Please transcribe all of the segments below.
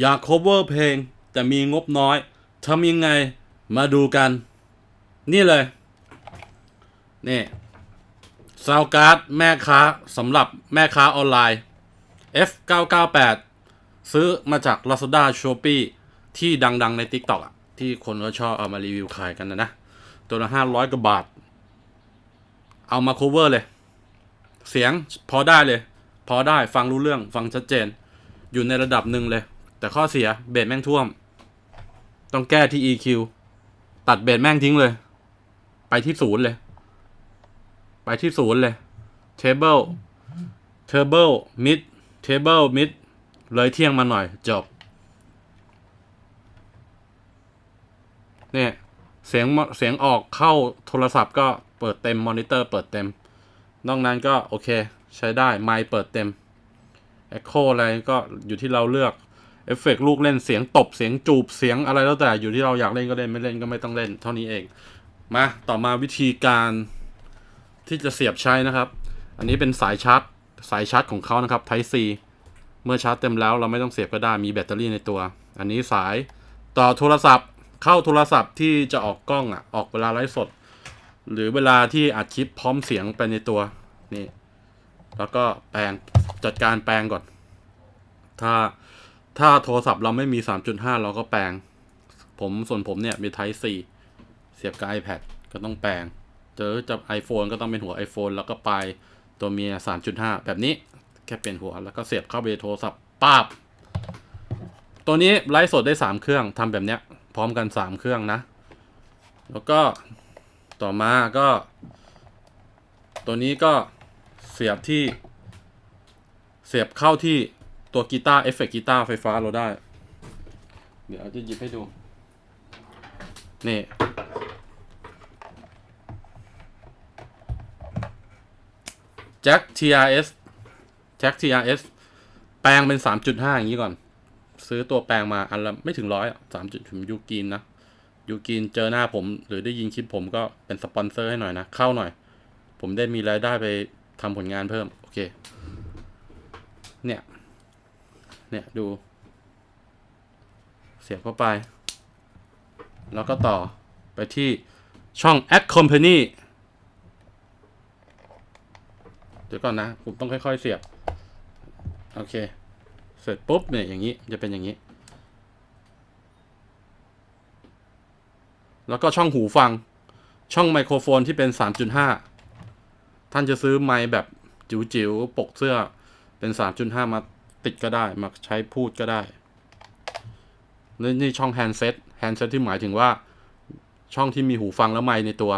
อยาก cover เพลง แต่มีงบน้อยทำยังไงมาดูกัน นี่เลย นี่ซาวการ์ดแม่ค้าสำหรับแม่ค้าออนไลน์ F998 ซื้อมาจาก Lazada Shopee ที่ดังๆใน TikTok อะ ที่คนเขาชอบเอามารีวิวขายกันนะนะ ตัวละห้าร้อยกว่าบาท เอามา cover เลย เสียงพอได้เลย พอได้ฟังรู้เรื่องฟังชัดเจน อยู่ในระดับหนึ่งเลย แต่ข้อเสียเบสแม่งท่วม ต้องแก้ที่ EQ ตัดเบสแม่งทิ้งเลย ไปที่ศูนย์เลย ไปที่ศูนย์เลย table table mid table mid เลยเที่ยงมาหน่อย จบ เนี่ย เสียงเสียงออกเข้าโทรศัพท์ก็เปิดเต็ม มอนิเตอร์เปิดเต็ม นอกนั้นก็โอเค ใช้ได้ ไมค์เปิดเต็ม Echo อะไรก็อยู่ที่เราเลือก เอฟเฟกต์ลูกเล่นเสียงตบเสียงจูบเสียงอะไรแล้วแต่อยู่ที่เราอยากเล่นก็เล่นไม่เล่นก็ไม่ต้องเล่น เท่านี้เอง มาต่อมาวิธีการที่จะเสียบใช้นะครับ อันนี้เป็นสายชาร์จสายชาร์จของเขานะครับ Type C เมื่อชาร์จเต็มแล้วเราไม่ต้องเสียบก็ได้มีแบตเตอรี่ในตัว อันนี้สายต่อโทรศัพท์เข้าโทรศัพท์ที่จะออกกล้องอะออกเวลาไลฟ์สด หรือเวลาที่อัดคลิปพร้อมเสียงไปในตัวนี่แล้วก็แปลงจัดการแปลงก่อน ถ้า ถ้าโทรศัพท์เราไม่มี 3.5 เราก็แปลง ผมส่วนผมเนี่ยมี Type C เสียบกับ iPad ก็ต้องแปลง เจอจะ iPhone ก็ต้องเป็นหัว iPhone แล้วก็ปลายตัวเมีย 3.5 แบบนี้แค่เปลี่ยนหัวแล้วก็เสียบเข้าไปในโทรศัพท์ปาบ ตัวนี้ไลฟ์สดได้ 3 เครื่องทำแบบเนี้ย พร้อมกัน 3 เครื่องนะ แล้วก็ต่อมาก็ ตัวนี้ก็เสียบที่ เสียบเข้าที่ ตัวกีตาร์เอฟเฟกต์กีตาร์ไฟฟ้าเราได้ เดี๋ยวจะหยิบให้ดู นี่ แจ็ค TRS แจ็ค TRS แปลงเป็น 3.5 อย่างนี้ก่อน ซื้อตัวแปลงมาอันละไม่ถึงร้อยสามจุดถึงยูกินนะยูกินเจอหน้าผม หรือได้ยินคลิปผมก็เป็นสปอนเซอร์ให้หน่อยนะ เข้าหน่อย ผมได้มีรายได้ไปทำผลงานเพิ่ม โอเค เนี่ย เนี่ยดู เสียบเข้าไป แล้วก็ต่อไปที่ช่อง Add Company เดี๋ยวก่อนนะ ผมต้องค่อยๆเสียบ โอเค เสร็จปุ๊บเนี่ยอย่างนี้จะเป็นอย่างนี้ แล้วก็ช่องหูฟัง ช่องไมโครโฟนที่เป็น 3.5 ท่านจะซื้อไมค์แบบจิ๋วๆ ปกเสื้อเป็น 3.5 มา ติดก็ได้ มาใช้พูดก็ได้นี่นี่ช่องแฮนด์เซตแฮนด์เซตที่หมายถึงว่า ช่องที่มีหูฟังแล้วไมค์ในตัว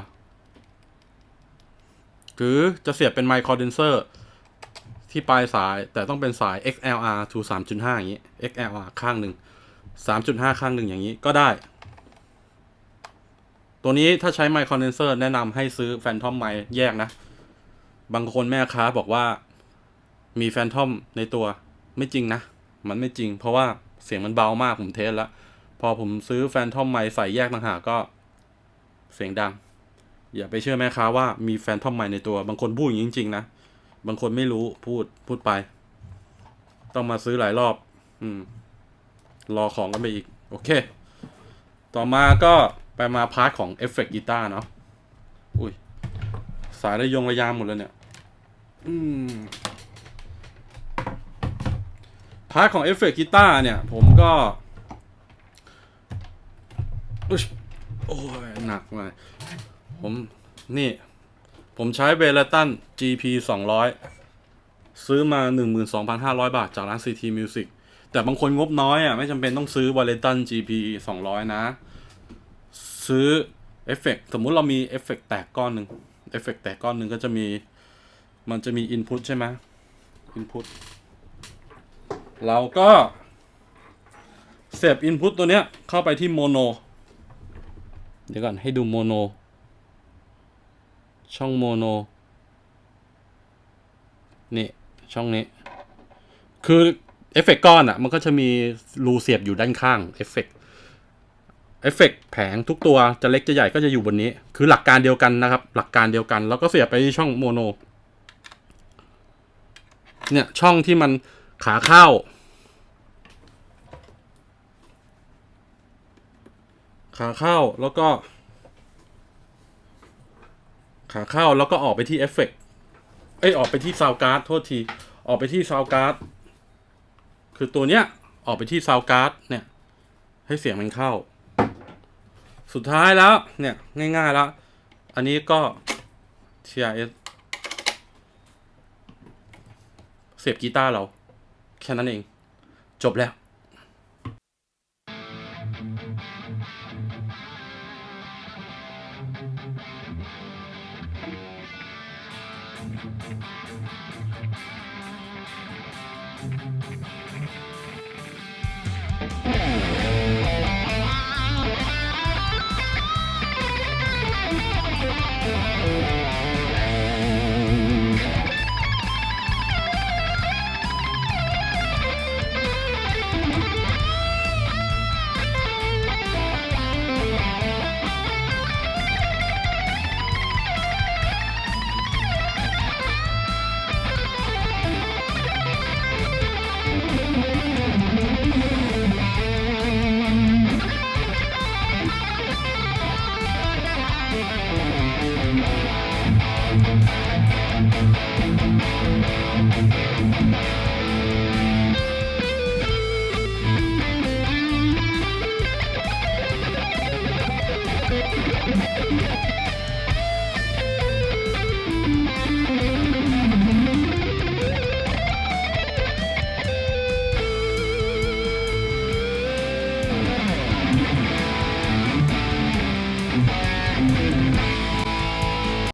หรือจะเสียบเป็นไมค์คอนเดนเซอร์ที่ปลายสายแต่ต้องเป็นสาย XLR to 3.5 อย่างนี้ XLR ข้างหนึ่ง 3.5 ข้างหนึ่งอย่างนี้ก็ได้ ตัวนี้ถ้าใช้ไมค์คอนเดนเซอร์แนะนำให้ซื้อแฟนทอมไมค์แยกนะ บางคนแม่ค้าบอกว่ามีแฟนทอมในตัว ไม่จริงนะ มันไม่จริง เพราะว่าเสียงมันเบามากผมเทสแล้ว พอผมซื้อแฟนทอมไมใส่แยกต่างหากก็ เสียงดัง อย่าไปเชื่อแม่ค้าว่ามีแฟนทอมไมในตัว บางคนพูดอย่างจริงๆนะ บางคนไม่รู้พูดพูดไป ต้องมาซื้อหลายรอบ อืม รอของกันไปอีก โอเค ต่อมาก็ไปมาพาร์ทของเอฟเฟกต์กีตาร์เนาะ อุ้ย สายระยงระยางหมดเลยเนี่ย อืม พาร์ทของเอฟเฟกต์กีตาร์เนี่ย ผมก็อุ๊ยโอ้ยหนักเลยผมนี่ ผมใช้เบลตัน GP 200 ซื้อมา 12,500 บาทจากร้าน CT Music แต่บางคนงบน้อยอะ ไม่จำเป็นต้องซื้อเบลตัน GP 200 นะ ซื้อเอฟเฟกต์สมมุติเรามีเอฟเฟกต์แตกก้อนหนึ่งเอฟเฟกต์แตกก้อนหนึ่งก็จะมี มันจะมี Input ใช่ไหม Input เราก็เสียบ Input ตัวเนี้ยเข้าไปที่โมโน เดี๋ยวก่อนให้ดูโมโน ช่องโมโน นี่ ช่องนี้ คือเอฟเฟกก้อนอะ่ะ มันก็จะมีรูเสียบอยู่ด้านข้างเอฟเฟกเอฟเฟกแผงทุกตัวจะเล็กจะใหญ่ก็จะอยู่บนนี้ คือหลักการเดียวกันนะครับ หลักการเดียวกัน แล้วก็เสียบไปที่ช่องโมโน เนี่ยช่องที่มัน ขาเข้า ขาเข้าแล้วก็ ขาเข้าแล้วก็ออกไปที่เอฟเฟกเอ้ยออกไปที่ซาวการ์ดโทษที ออกไปที่ซาวการ์ดคือตัวเนี้ย ออกไปที่ซาวการ์ดเนี่ย ให้เสียงมันเข้า สุดท้ายแล้ว เนี่ย ง่ายๆแล้ว อันนี้ก็ TRS เสียบกีตาร์เรา แค่นั้นเอง จบแล้ว